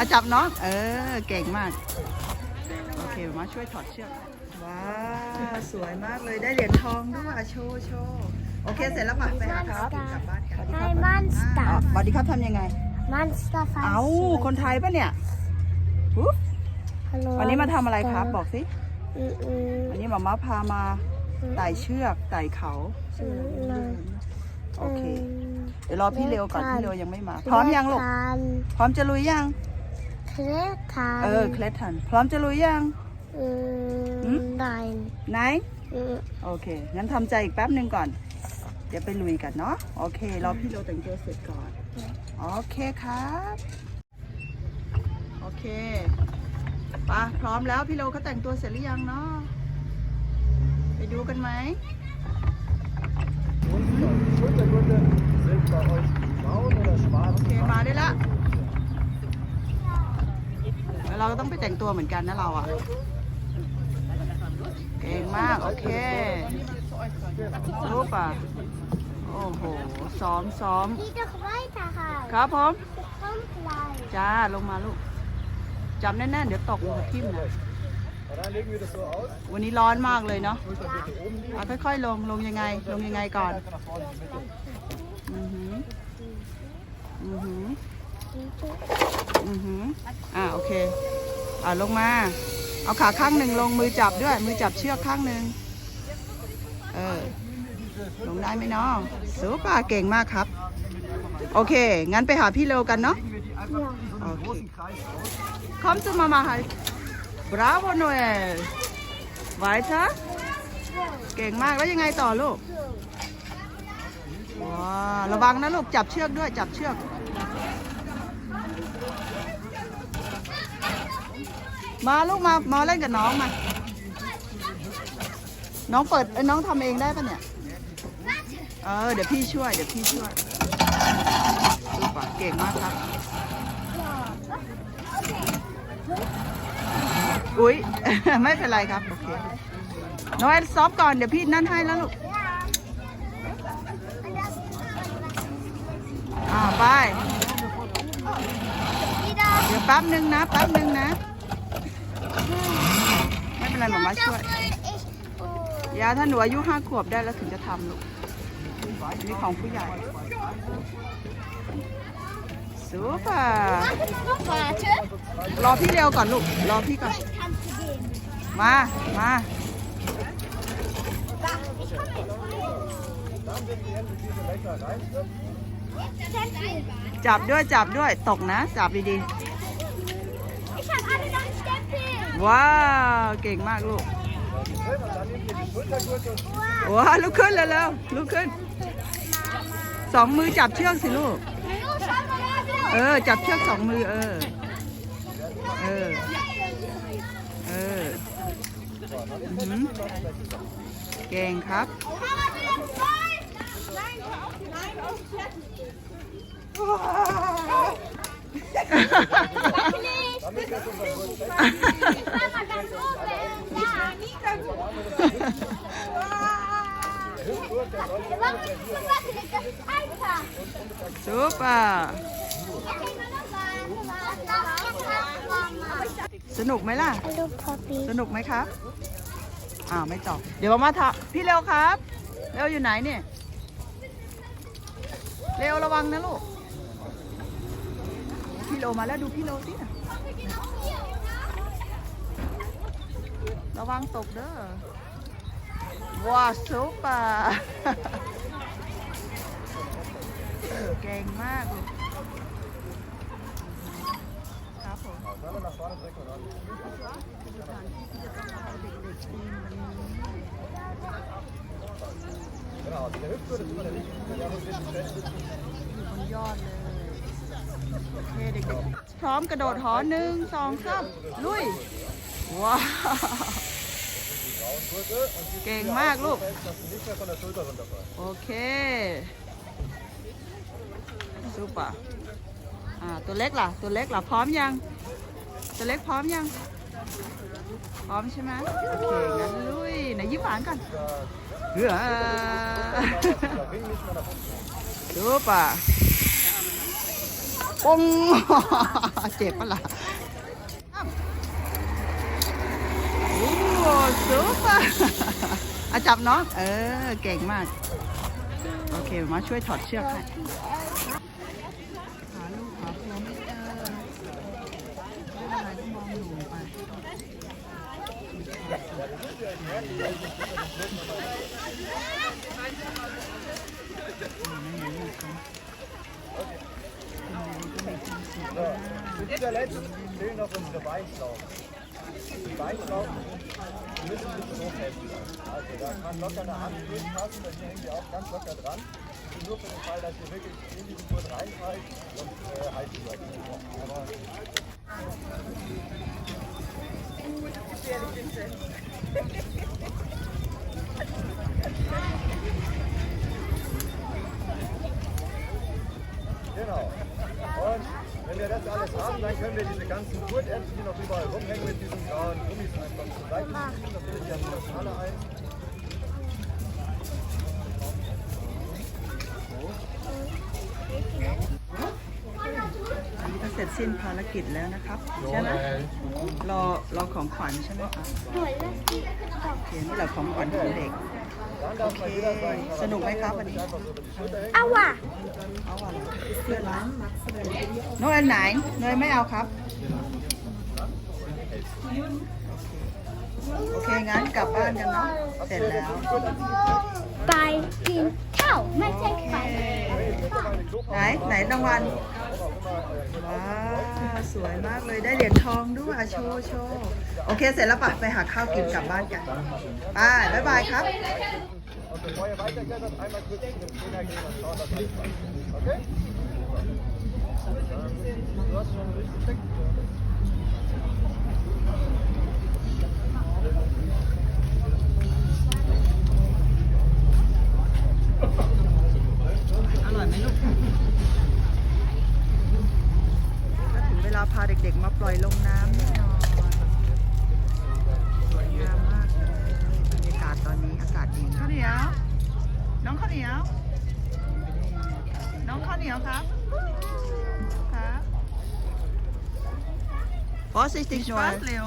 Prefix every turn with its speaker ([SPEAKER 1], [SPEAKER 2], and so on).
[SPEAKER 1] อะจับน้องเออ เก่งมาก โอเค มาช่วยถอดเชือก ว้าว สวยมากเลย ได้เหรียญทองด้วยอะโชว์โชว์โอเค เสร็จแล้วมาไปหาครับกลับบ้านกัน
[SPEAKER 2] Hi, Monster.
[SPEAKER 1] อะสวัสดีครับทำยังไง
[SPEAKER 2] Monster
[SPEAKER 1] เอ้าคนไทยปะเนี่ยอุ๊บ
[SPEAKER 2] Hello.
[SPEAKER 1] วันนี้มาทำอะไรครับ บอกสิ
[SPEAKER 2] อืมอืม
[SPEAKER 1] วันนี้หมาม่าพามาไต่เชือกไต่เขา
[SPEAKER 2] อืม
[SPEAKER 1] โอเค เดี๋ยวรอพี่เร็วก่อน พี่เร็วยังไม่มา พร้อมยังลูก
[SPEAKER 2] ทัน
[SPEAKER 1] พร้อมจะลุยยัง
[SPEAKER 2] เคลทัน
[SPEAKER 1] เออเคล็ดทันพร้อมจะลุยยัง
[SPEAKER 2] อื
[SPEAKER 1] หื
[SPEAKER 2] ม
[SPEAKER 1] ม
[SPEAKER 2] ได้
[SPEAKER 1] ไหน
[SPEAKER 2] อืม
[SPEAKER 1] โอเค งั้นทำใจอีกแป๊บหนึ่งก่อน เดี๋ยวไปลุยกันเนาะ โอเค รอพี่เร็วแต่งตัวเสร็จก่อน โอเคครับ โอเคปะพร้อมแล้วพี่โลเขาแต่งตัวเสร็จหรือยังเนาะ ไปดูกันไหม
[SPEAKER 3] Schultergurte sind bei euch braun oder
[SPEAKER 1] โอ
[SPEAKER 3] schwarz?
[SPEAKER 1] เค มาได้ละแล้ว เราก็ต้องไปแต่งตัวเหมือนกันนะเราอะ เก่งมาก โอเครูปอะ โอ้โห ซ้อมซ้อม
[SPEAKER 2] พี่จะไว้ค่ะค่ะ
[SPEAKER 1] ครับผม
[SPEAKER 2] ต้องไล่
[SPEAKER 1] จ้า ลงมาลูกจับแน่นๆ เดี๋ยวตกลงกับทิ่มนะ
[SPEAKER 3] Und dann legen wir das so aus.
[SPEAKER 1] วันนี้ร้อนมากเลยเนาะ
[SPEAKER 3] Schultergurte oben liegen.
[SPEAKER 1] เอาค่อยๆ ลง ลงยังไง ลงยังไงก่อน
[SPEAKER 3] Weiter nach vorne in die Mitte.
[SPEAKER 1] อือหือ อือหือ อือหืออ่าโอเคอ่าลงมา เอาขาข้างหนึ่งลงมือจับด้วย มือจับเชือกข้างหนึ่งเออลงได้ไหมเนาะสูป่าเก่งมากครับ โอเค งั้นไปหาพี่เร็วกันเนาะ
[SPEAKER 3] Legen wir die einfach in so einen großen Kreis aus.
[SPEAKER 1] Komm zu Mama halt. Bravo Noel. Weiter. เก่งมากแล้วยังไงต่อลูกว้าระวังนะลูกจับเชือกด้วยจับเชือก มาลูกมา มาเล่นกับน้องมา น้องเปิดเอ้ยน้องทำเองได้ปะเนี่ย เออ เดี๋ยวพี่ช่วย เดี๋ยวพี่ช่วยลูกปะเก่งมากครับ อุ๊ยไม่เป็นไรครับ โอเค น้องแอนซอฟก่อน เดี๋ยวพี่นั่นให้แล้วลูกอ่าไป เดี๋ยวแป๊บหนึ่งนะ แป๊บหนึ่งนะ ไม่เป็นไรหมามาช่วยยาถ้าหนูอายุห้าขวบได้แล้วถึงจะทำลูกนี่ของผู้ใหญ่ซูเปอร์รอพี่เร็วก่อนลูก รอพี่ก่อน มา มาจับด้วยจับด้วยตกนะ จับดีๆ ว้าว เก่งมากลูก ว้าวลุกขึ้นเร็วๆลุกขึ้น สองมือจับเชือกสิลูก เออ จับเชือกสองมือเออ เออ เออ เก่งครับ
[SPEAKER 2] Fahrrad wieder voll.
[SPEAKER 1] Super สนุกไหมล่ะ สนุกไหมครับ อ้าวไม่ตอบ เดี๋ยวมาทำพี่เร็วครับ เร็วอยู่ไหนเนี่ย เร็วระวังนะลูก พี่โลมาแล้วดูพี่โลสิ ระวังตกเด้อว้าสุปะเก่งมากครับผม
[SPEAKER 3] อยู่
[SPEAKER 1] บนยอดเลย โอเคเด็กๆพร้อมกระโดดหอหนึ่งสองสามลุย ว้าวเก่งมากลูก โอเคซูปะอ่าตัวเล็กล่ะ ตัวเล็กล่ะ พร้อมยัง ตัวเล็กพร้อมยัง พร้อมใช่ไหมโอเคงั้นลุยไหนยิ้มหวานก่อนเฮ้อซูปะ ปงเจ็บปะล่ะโอ้ซุปเปอร์อะจับเน้องเออ เก่งมาก โอเค มาช่วยถอดเชือกให้ ป
[SPEAKER 3] Zu guter Letzt fehlen noch unsere Weinchlaufen. Die Weinchlaufen müssen ein bisschen hochheftig sein. Also da kann locker eine Hand durchpassen, da hängen wir auch ganz locker dran. Nur für den Fall, dass ihr wirklich in diesen Gurt reinfallt und äh, halt übergeht. Und wenn wir das alles haben, dann können wir diese ganzen Gurtäpfel, die noch überall rumhängen, mit diesen grauen Gummis einfach zur Seite schieben. Das findet ihr an der Schale ein.
[SPEAKER 1] อันนี้ก็เสร็จสิ้นภารกิจแล้วนะครับ ใช่ไหมรอรอของขวัญใช่ไหมคะ
[SPEAKER 2] หน่วยละสิบสอง
[SPEAKER 1] โอเคนี่แหละของขวัญของเด็ก
[SPEAKER 3] Dann darf mal jeder seinen
[SPEAKER 1] สนุกไหมครับวันนี้
[SPEAKER 3] einfach so über die Schulter hängen.
[SPEAKER 2] เอาว่ะ
[SPEAKER 1] เอา อะไรเพื่อนร้านน้องอันไหนเนยไม่เอาครับ โอเค งั้นกลับบ้านกันเนาะ เสร็จแล้ว
[SPEAKER 2] ไปกินข้าวไม่ใช่ไป
[SPEAKER 1] ไหน ไหนรางวัล ว้าว สวยมากเลย ได้เหรียญทองด้วยอะโชว์โชว์โอเค เสร็จแล้วปะไปหาข้าวกินกลับบ้านกันไปบ๊ายบายครับ
[SPEAKER 3] Und bevor ihr weiterklettert, einmal kurz zu dem Trainer gehen und schauen, dass alles passt. Okay?
[SPEAKER 1] อร่อยไหมลูกก็ถึงเวลาพาเด็กๆ มาปล่อยลงน้ำ น้องข้าวเหนียวครับ ครับ Vorsichtig, Joel. Spaß, Leo.